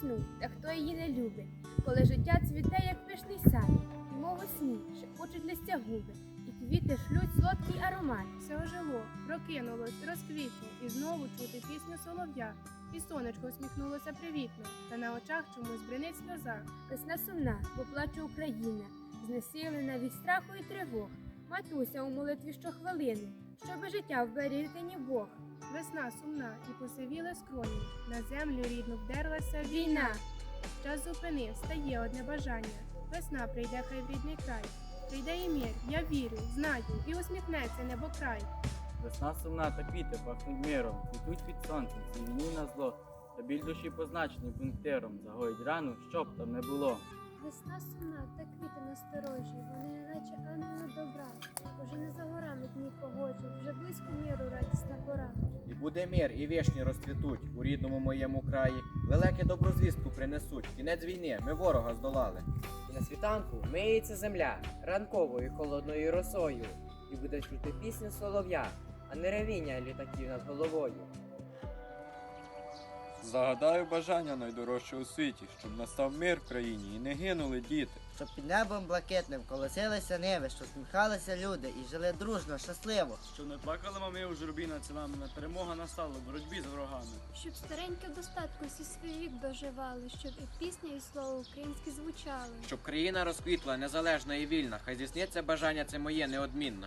весну, та хто її не любить, коли життя цвіте, як пишний сад, і мов сні, шепочуть листя губи, і квіти шлють солодкий аромат. Все ожило, прокинулось, розквітло, і знову чути пісню солов'я. І сонечко усміхнулося привітно, та на очах чомусь бринить сльоза. Весна сумна, бо плаче Україна, знесилена від страху і тривог. Матуся у молитві щохвилини, щоби життя вберегти ні Бог. Весна сумна і посивіли скроні. На землю рідну вдерлася війна. Час зупинив, стає одне бажання. Весна прийде хай в рідний край. Прийде і мир, я вірю, знаю, і усміхнеться небокрай. Весна сумна та квіти пахнуть миром, цвітуть від сонця, ці війні на зло, та біль душі позначений пунктиром, загоїть рану, щоб там не було. Весна сумна та квіти насторожі, вони наче ангели добра. Уже не за горами дні погоджі, вже близько міру радісна пора. Буде мир, і вішні розцвітуть у рідному моєму краї. Велике доброзвістку принесуть. Кінець війни, ми ворога здолали. І на світанку миється земля ранковою холодною росою, і буде чути пісню солов'я, а не ревіння літаків над головою. Загадаю бажання найдорожче у світі, щоб настав мир в країні і не гинули діти. Щоб під небом блакитним колосилися ниви, що сміхалися люди і жили дружно, щасливо. Щоб не плакали мами у журбі над синами, на перемога настала в боротьбі з ворогами. Щоб старенькі в достатку всі свій вік доживали, щоб і пісня, і слово українське звучали. Щоб країна розквітла, незалежна і вільна. Хай здійсниться бажання це моє неодмінно.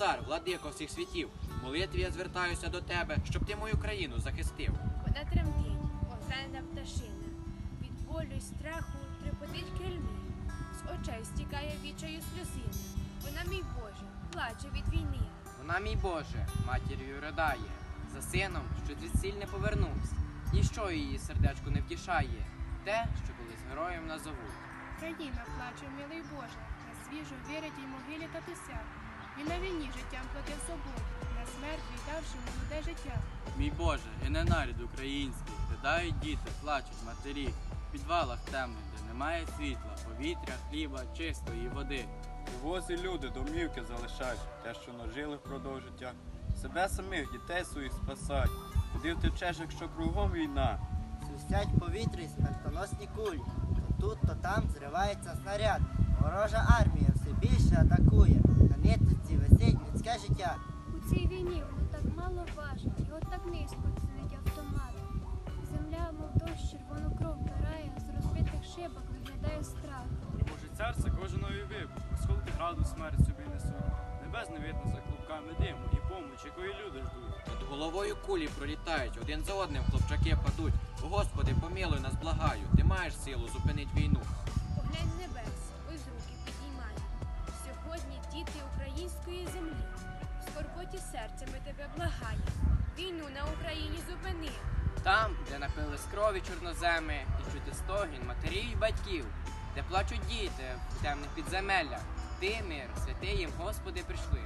Цар, владико всіх світів. В молитві я звертаюся до тебе, щоб ти мою країну захистив. Вона тремтить, оглена пташина. Від болю й страху трепотить крильми. З очей стікає відчаю сльозина. Вона, мій Боже, плаче від війни. Вона, мій Боже, матір'ю ридає, за сином, що звідсіль не повернувся. Ніщо її сердечку не втішає, те, що колись героєм назовуть. Країна плаче, милий Боже, на свіжу вірить вирятій могилі татуся. Він на війні життям платив собою, на смерть віддавши молоде життя. Мій Боже, і не нарід український, ридають діти, плачуть матері, в підвалах темних, де немає світла, повітря, хліба, чистої води. У возі люди домівки залишають, те, що нажили впродовж життя. Себе самих, дітей своїх спасать. Куди втечеш, якщо кругом війна? Свистять повітрі смертоносні кулі. То тут, то там зривається снаряд. Ворожа армія все більше атакує. Нитці висить людське життя. У цій війні воно так мало важить, і от так низько цінить автомат. Земля, мов дощ, червону кров вбирає, з розбитих шибок виглядає страх. Боже серце кожен новий вибух, осколки граду смерть собі несуть. Небес не видно за клубками диму і помочі, якої люди ждуть. Над головою кулі пролітають, один за одним хлопчаки падуть. Господи, помилуй нас, благаю, ти маєш силу зупинить війну. Поглянь української землі. В скорботі серцями тебе благає. Війну на Україні зупини. Там, де напились крові чорноземи, і чути стогін матерів і батьків, де плачуть діти в темних підземеллях. Ти, мир, святий їм, Господи, прийшли.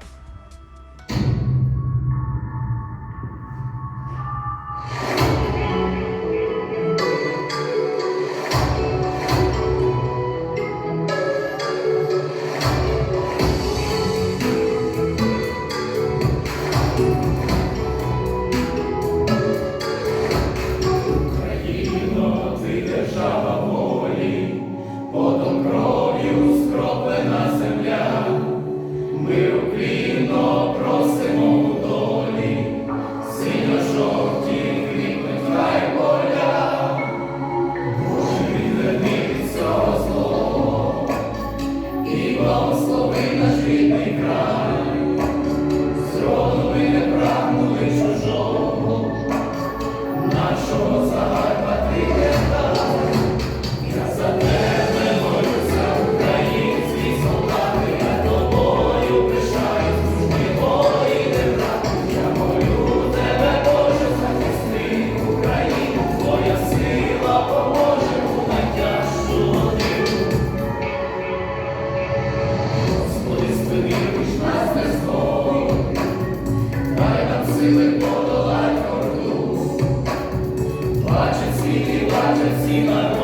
Боже,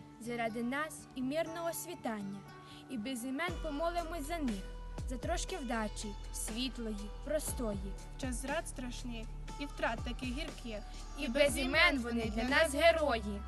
заради нас і мирного світання, і без імен помолимось за них, за трошки вдачі, світлої, простої. В час зрад страшних і втрат таких гірких, І без імен вони для нас герої.